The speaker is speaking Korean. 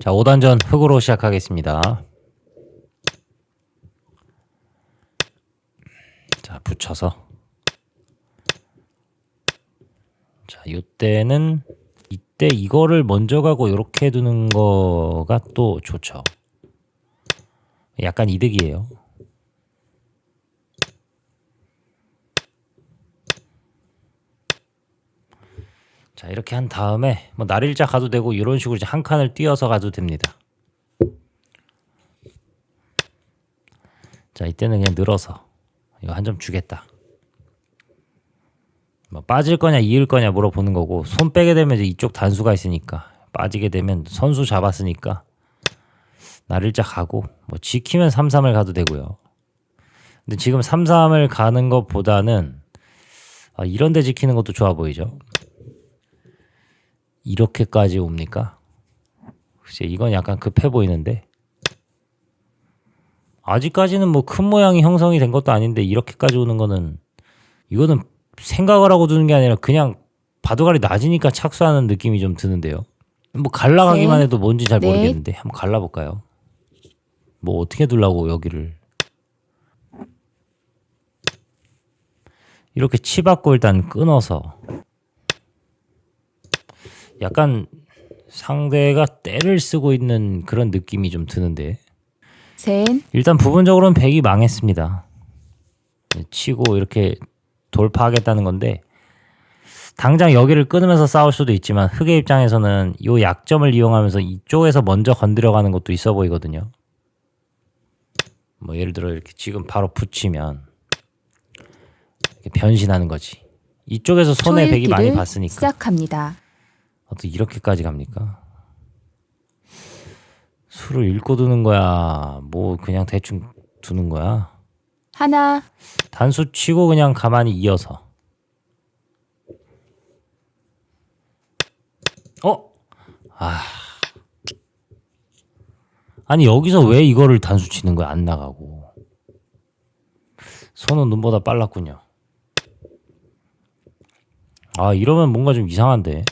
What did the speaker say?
자, 5단전 흑으로 시작하겠습니다. 자, 붙여서. 자, 요때는 이때 이거를 먼저 가고 요렇게 두는 거가 또 좋죠. 약간 이득이에요. 자, 이렇게 한 다음에 뭐 날일자 가도 되고 이런 식으로 이제 한 칸을 띄어서 가도 됩니다. 자, 이때는 그냥 늘어서 이거 한 점 주겠다. 뭐 빠질 거냐 이을 거냐 물어보는 거고 손 빼게 되면 이제 이쪽 단수가 있으니까 빠지게 되면 선수 잡았으니까 날일자 가고 뭐 지키면 3-3을 가도 되고요. 근데 지금 3-3을 가는 것보다는 아, 이런 데 지키는 것도 좋아 보이죠. 이렇게까지 옵니까? 글쎄 이건 약간 급해 보이는데 아직까지는 뭐 큰 모양이 형성이 된 것도 아닌데 이렇게까지 오는 거는 이거는 생각을 하고 두는 게 아니라 그냥 바둑알이 낮으니까 착수하는 느낌이 좀 드는데요. 뭐 갈라가기만 셋, 해도 뭔지 잘 넷. 모르겠는데 한번 갈라볼까요? 뭐 어떻게 두려고 여기를 이렇게 치받고 일단 끊어서 약간 상대가 때를 쓰고 있는 그런 느낌이 좀 드는데 셋, 일단 부분적으로는 백이 망했습니다. 네, 치고 이렇게 돌파하겠다는 건데 당장 여기를 끊으면서 싸울 수도 있지만 흑의 입장에서는 이 약점을 이용하면서 이쪽에서 먼저 건드려가는 것도 있어 보이거든요. 뭐 예를 들어 이렇게 지금 바로 붙이면 이렇게 변신하는 거지. 이쪽에서 손에 백이 많이 봤으니까 시작합니다. 어떻게 이렇게까지 갑니까? 수를 읽고 두는 거야. 뭐 그냥 대충 두는 거야. 하나, 단수 치고 그냥 가만히 이어서. 어? 아. 아니 여기서 왜 이거를 단수 치는 거야? 안 나가고. 손은 눈보다 빨랐군요. 아 이러면 뭔가 좀 이상한데.